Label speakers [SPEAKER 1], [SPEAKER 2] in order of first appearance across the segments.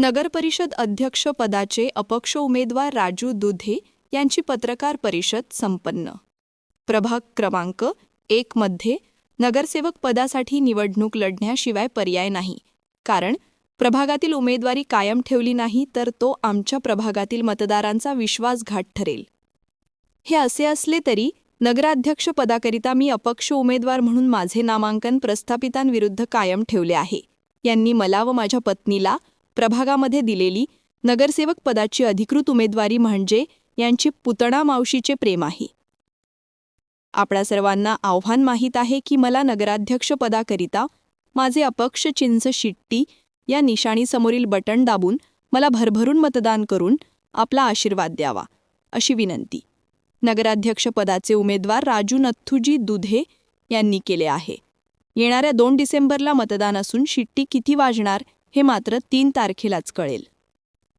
[SPEAKER 1] नगरपरिषद अध्यक्षपदाचे अपक्ष उमेदवार राजू दुधे यांची पत्रकार परिषद संपन्न. प्रभाग क्रमांक एकमध्ये नगरसेवक पदासाठी निवडणूक लढण्याशिवाय पर्याय नाही. कारण प्रभागातील उमेदवारी कायम ठेवली नाही तर तो आमच्या प्रभागातील मतदारांचा विश्वासघात ठरेल. हे असे असले तरी नगराध्यक्षपदाकरिता मी अपक्ष उमेदवार म्हणून माझे नामांकन प्रस्थापितांविरुद्ध कायम ठेवले आहे. यांनी मला व माझ्या पत्नीला प्रभागामध्ये दिलेली नगरसेवक पदाची अधिकृत उमेदवारी म्हणजे यांची पुतणा मावशीचे प्रेम आहे. आपल्या सर्वांना आव्हान माहीत आहे की मला नगराध्यक्ष पदाकरिता माझे अपक्ष चिंच शिट्टी या निशाणीसमोरील बटण दाबून मला भरभरून मतदान करून आपला आशीर्वाद द्यावा अशी विनंती. नगराध्यक्षपदाचे उमेदवार राजू नथ्थूजी दुधे यांनी केले आहे. येणाऱ्या दोन डिसेंबरला मतदान असून शिट्टी किती वाजणार हे मात्र तीन तारखेलाच कळेल.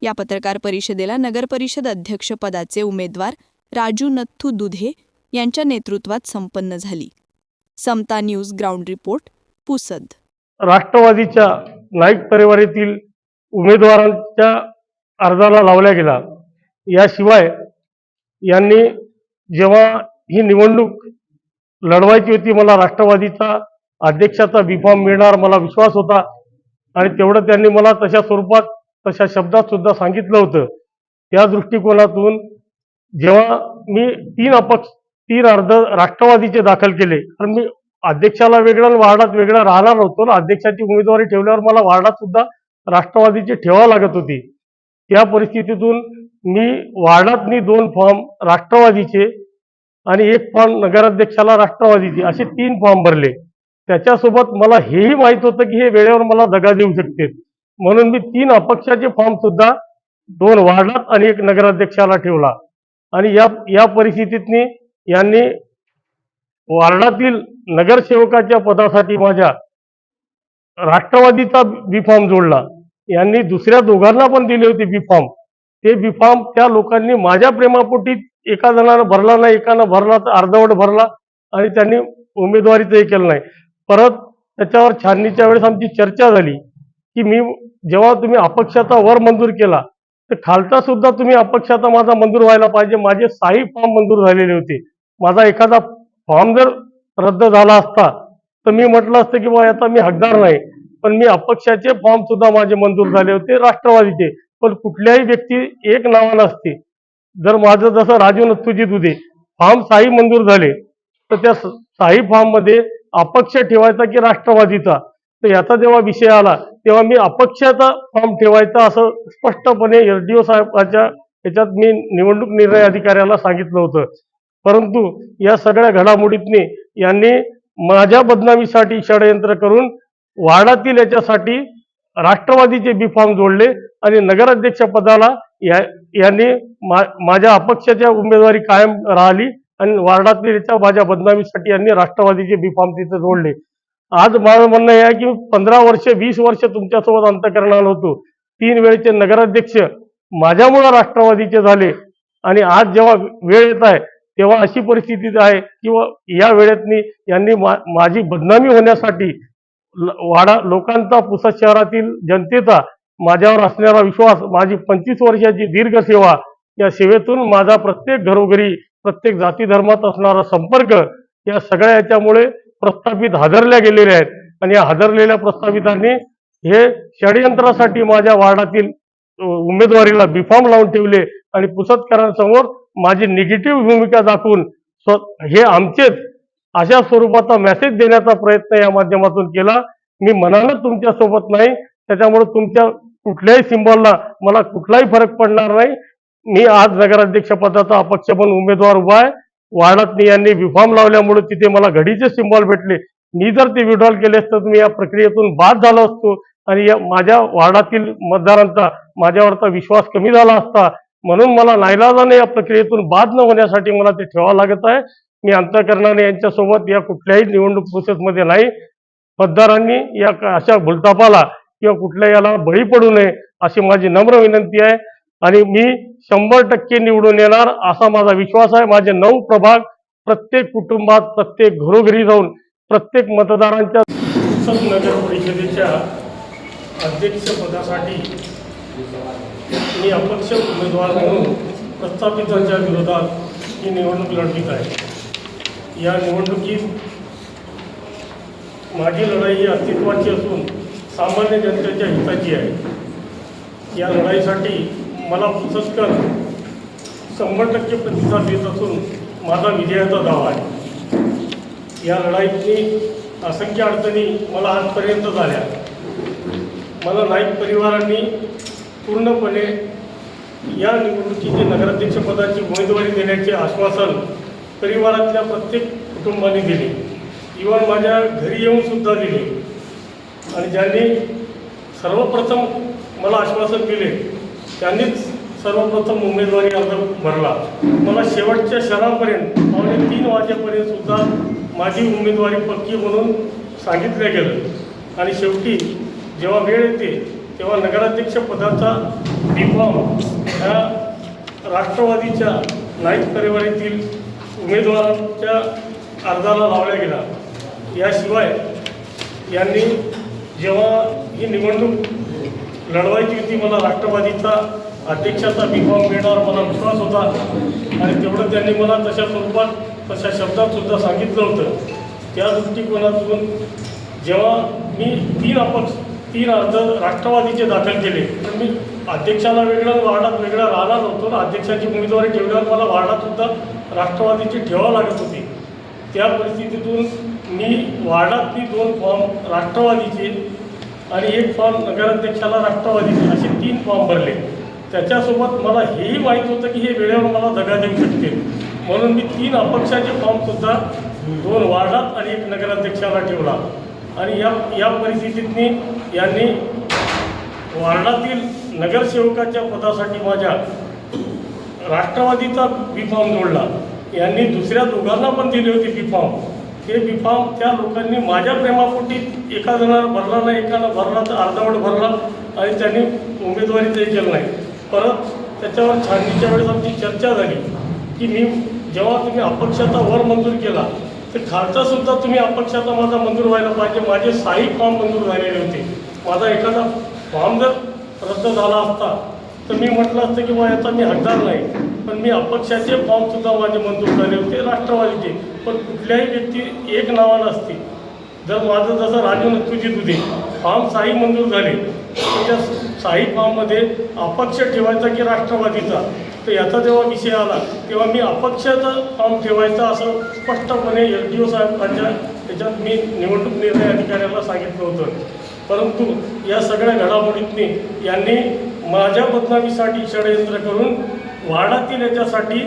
[SPEAKER 1] या पत्रकार परिषदेला नगरपरिषद परिषद अध्यक्षपदाचे उमेदवार राजू नथ्थू दुधे यांच्या नेतृत्वात संपन्न झाली. समता न्यूज ग्राउंड रिपोर्ट पुसद.
[SPEAKER 2] राष्ट्रवादीच्या नाईक परिवारातील उमेदवारांच्या अर्जाला लावला गेला. याशिवाय यांनी जेव्हा ही निवडणूक लढवायची होती मला राष्ट्रवादीचा अध्यक्षाचा बिफॉर्म मिळणार मला विश्वास होता आणि तेवढं त्यांनी मला तशा स्वरूपात तशा शब्दात सुद्धा सांगितलं होतं. त्या दृष्टिकोनातून जेव्हा मी तीन अपक्ष तीन अर्ध राष्ट्रवादीचे दाखल केले कारण मी अध्यक्षाला वेगळं आणि वार्डात वेगळा राहणार होतो. ना अध्यक्षाची उमेदवारी ठेवल्यावर मला वार्डात सुद्धा राष्ट्रवादीचे ठेवावं लागत होती. त्या परिस्थितीतून मी वार्डातनी दोन फॉर्म राष्ट्रवादीचे आणि एक फॉर्म नगराध्यक्षाला राष्ट्रवादीचे असे तीन फॉर्म भरले. त्याच्यासोबत मला हेही माहीत होतं की हे वेळेवर मला दगा देऊ शकते म्हणून मी तीन अपक्षाचे फॉर्म सुद्धा दोन वार्डात आणि एक नगराध्यक्षाला ठेवला. आणि या या परिस्थितीतनी यांनी वार्डातील नगरसेवकाच्या पदासाठी माझ्या राष्ट्रवादीचा बी फॉर्म जोडला. यांनी दुसऱ्या दोघांना पण दिले होते बी फॉर्म ते बी फॉर्म त्या लोकांनी माझ्या प्रेमापोटी एका जणानं भरला नाही एकानं भरला तर अर्धवट भरला आणि त्यांनी उमेदवारीचंही केलं नाही. परत त्याच्यावर छाननीच्या वेळेस आमची चर्चा झाली की मी जेव्हा तुम्ही अपक्षाचा वर मंजूर केला तर खालचा सुद्धा तुम्ही अपक्षाचा माझा मंजूर व्हायला पाहिजे. माझे साही फॉर्म मंजूर झालेले होते. माझा एखादा फॉर्म जर रद्द झाला असता तर मी म्हटलं असतं की बा आता मी हकदार नाही. पण मी अपक्षाचे फॉर्म सुद्धा माझे मंजूर झाले होते राष्ट्रवादीचे. पण कुठल्याही व्यक्ती एक नावानं असते जर माझं जसं राजू नथुजी दुधे फॉर्म साही मंजूर झाले तर त्या साई साही अपक्ष ठेवायचा की राष्ट्रवादीचा? तर याचा जेव्हा विषय आला तेव्हा मी अपक्षाचा फॉर्म ठेवायचा असं स्पष्टपणे एसडीओ साहेबाच्या याच्यात मी निवडणूक निर्णय अधिकाऱ्याला सांगितलं होतं. परंतु या सगळ्या घडामोडीतनी यांनी माझ्या बदनामीसाठी षडयंत्र करून वाडातील याच्यासाठी राष्ट्रवादीचे बी फॉर्म जोडले आणि नगराध्यक्ष पदाला या यांनी मा, माझ्या अपक्षाच्या उमेदवारी कायम राहिली. आणि वार्डातील माझ्या बदनामीसाठी यांनी राष्ट्रवादीचे बीफॉर्म तिथे जोडले. आज माझं म्हणणं हे आहे की पंधरा वर्ष वीस वर्ष तुमच्यासोबत अंतकरणाला होतो. तीन वेळचे नगराध्यक्ष माझ्यामुळं राष्ट्रवादीचे झाले. आणि आज जेव्हा वेळ येत आहे तेव्हा अशी परिस्थिती आहे की व या वेळेतनी यांनी मा, माझी बदनामी होण्यासाठी ल- वाडा लोकांचा पुसद शहरातील जनतेचा माझ्यावर असणारा विश्वास माझी पंचवीस वर्षाची दीर्घ सेवा या सेवेतून माझा प्रत्येक घरोघरी प्रत्येक जाती धर्मात असणारा संपर्क या सगळ्या याच्यामुळे प्रस्थापित हादरल्या गेलेल्या आहेत. आणि या हादरलेल्या प्रस्थापितांनी हे षडयंत्रासाठी माझ्या वार्डातील उमेदवारीला बिफॉर्म लावून ठेवले आणि पुसत्कारांसमोर माझी निगेटिव्ह भूमिका दाखवून स्व हे आमचेच अशा स्वरूपाचा मेसेज देण्याचा प्रयत्न या माध्यमातून केला. मी मनानं तुमच्यासोबत नाही. त्याच्यामुळे तुमच्या कुठल्याही सिम्बॉलला मला कुठलाही फरक पडणार नाही. मी आज नगराध्यक्ष पदाचा अपक्ष पण उमेदवार उभा आहे. वार्डात यांनी विफॉर्म लावल्यामुळे तिथे मला घडीचे सिम्बॉल भेटले. मी जर ते विड्रॉल केले असतं तर मी या प्रक्रियेतून बाद झालो असतो. आणि या माझ्या वार्डातील मतदारांचा माझ्यावरचा विश्वास कमी झाला असता म्हणून मला नाईलाजाने या प्रक्रियेतून बाद न होण्यासाठी मला ते ठेवावं लागत आहे. मी अंतकरणाने यांच्यासोबत या कुठल्याही निवडणूक प्रोसेसमध्ये नाही. मतदारांनी या अशा भुलतापाला किंवा कुठल्या याला बळी पडू नये अशी माझी नम्र विनंती आहे. आणि मी शंभर टक्के निवडून येणार असा माझा विश्वास आहे. माझे नऊ प्रभाग प्रत्येक कुटुंबात प्रत्येक घरोघरी जाऊन प्रत्येक मतदारांच्या नगर परिषदेच्या अध्यक्षपदासाठी मी अपक्ष उमेदवार म्हणून प्रस्थापितांच्या विरोधात ही निवडणूक लढवीत आहे. या निवडणुकीत माझी लढाई ही अस्तित्वाची असून सामान्य जनतेच्या हिताची आहे. या लढाईसाठी मला पुसस्कर शंभर टक्के प्रतिसाद देत असून माझा विजयाचा दावा आहे. या लढाईतनी असंख्य अडचणी मला आजपर्यंत झाल्या. मला नाईक परिवारांनी पूर्णपणे या निवडणुकीचे नगराध्यक्षपदाची उमेदवारी देण्याचे आश्वासन परिवारातल्या प्रत्येक कुटुंबाने दिले. इवन माझ्या घरी येऊन सुद्धा दिले. आणि ज्यांनी सर्वप्रथम मला आश्वासन दिले त्यांनीच सर्वप्रथम उमेदवारी अर्ज भरला. मला शेवटच्या शहरापर्यंत पावणे तीन वाजेपर्यंत सुद्धा माझी उमेदवारी पक्की म्हणून सांगितलं गेलं. आणि शेवटी जेव्हा वेळ येते तेव्हा नगराध्यक्ष पदाचा फॉर्म ह्या राष्ट्रवादीच्या नाईक परिवारातील उमेदवारांच्या अर्जाला लावला गेला. याशिवाय यांनी जेव्हा ही निवडणूक लढवायची होती. मला राष्ट्रवादीचा अध्यक्षाचा फॉर्म मिळणार मला विश्वास होता. आणि तेवढं त्यांनी मला तशा स्वरूपात तशा शब्दात सुद्धा सांगितलं होतं. त्या दृष्टिकोनातून जेव्हा मी तीन अपक्ष तीन अर्ज राष्ट्रवादीचे दाखल केले तर मी अध्यक्षाला वेगळं आणि वार्डात वेगळं राहणार नव्हतो ना. अध्यक्षाची उमेदवारी ठेवल्यावर मला वार्डात सुद्धा राष्ट्रवादीची ठेवावं लागत होती. त्या परिस्थितीतून मी वार्डातली दोन फॉर्म राष्ट्रवादीचे आणि एक फॉर्म नगराध्यक्षाला राष्ट्रवादीचे असे तीन फॉर्म भरले. त्याच्यासोबत मला हेही माहीत होतं की हे वेळेवर मला दगा देऊ शकते म्हणून मी तीन अपक्षाचे फॉर्मसुद्धा दोन वार्डात आणि एक नगराध्यक्षाला ठेवला. आणि या या परिस्थितीतनी यांनी वार्डातील नगरसेवकाच्या पदासाठी माझ्या राष्ट्रवादीचा बी फॉर्म जोडला. यांनी दुसऱ्या दोघांना पण दिले होते बी फॉर्म. ते बी फॉर्म त्या लोकांनी माझ्या प्रेमापोटी एका जणानं भरला नाही एकानं भरला तर अर्धवट भरला आणि त्यांनी उमेदवारी ते केलं नाही. परत त्याच्यावर छाननीच्या वेळेस आमची चर्चा झाली की मी जेव्हा तुम्ही अपक्षाचा वर मंजूर केला तर खालचासुद्धा तुम्ही अपक्षाचा माझा मंजूर व्हायला पाहिजे. माझे साई फॉर्म मंजूर झालेले होते. माझा एखादा फॉर्म जर रद्द झाला असता तर मी म्हटलं असतं की बा याचा मी हकदार नाही. पण मी अपक्षाचे फॉर्मसुद्धा माझे मंजूर झाले होते राष्ट्रवादीचे. पण कुठल्याही व्यक्ती एक नावानं असते. जर माझं जसं राजू नत्तूजी दुधे फॉर्म साई मंजूर झाले तर त्या साई फॉर्ममध्ये अपक्ष ठेवायचा की राष्ट्रवादीचा? तर याचा जेव्हा विषय आला तेव्हा मी अपक्षाचा फॉर्म ठेवायचा असं स्पष्टपणे एल डी ओ साहेबांच्या त्याच्यात मी निवडणूक निर्णय अधिकाऱ्याला सांगितलं होतं. परंतु या सगळ्या घडामोडीतनी यांनी माझ्या बदनामीसाठी षडयंत्र करून वाडातील याच्यासाठी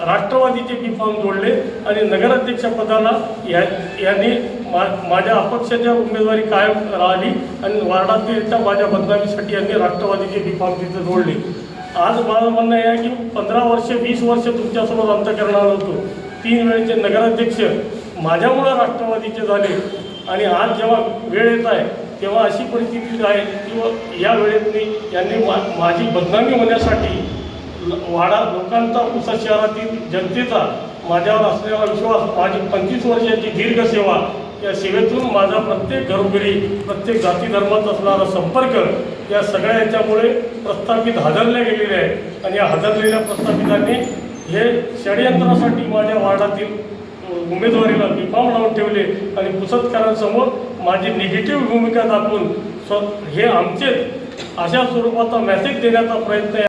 [SPEAKER 2] राष्ट्रवादीचे मी फॉर्म जोडले आणि नगराध्यक्षपदाला या यांनी मा माझ्या अपक्षाच्या उमेदवारी कायम राहिली आणि वार्डांतीलच्या माझ्या बदनामीसाठी यांनी राष्ट्रवादीचे बी फॉर्म तिथं जोडले. आज माझं म्हणणं हे आहे की पंधरा वर्ष वीस वर्ष तुमच्यासोबत अंतकरणार होतो. तीन वेळेचे नगराध्यक्ष माझ्यामुळं राष्ट्रवादीचे झाले आणि आज जेव्हा वेळ येत आहे तेव्हा अशी परिस्थिती आहे किंवा या वेळेत मी यांनी मा माझी बदनामी होण्यासाठी वाडा लोकांचा पुसा शहरातील जनतेचा माझ्यावर असलेला विश्वास माझी पंचवीस वर्षाची दीर्घ सेवा या सेवेतून माझा प्रत्येक घरोघरी प्रत्येक जाती धर्मात असणारा संपर्क या सगळ्या याच्यामुळे प्रस्थापित हादरले गेलेले आहे आणि या हादरलेल्या प्रस्थापितांनी हे षडयंत्रासाठी माझ्या वार्डातील उमेदवारीला बिफाम लावून ठेवले. आणि पुसत्कारांसमोर माझी निगेटिव्ह भूमिका दाखवून स्व हे आमचेच अशा स्वरूपाचा मेसेज देण्याचा प्रयत्न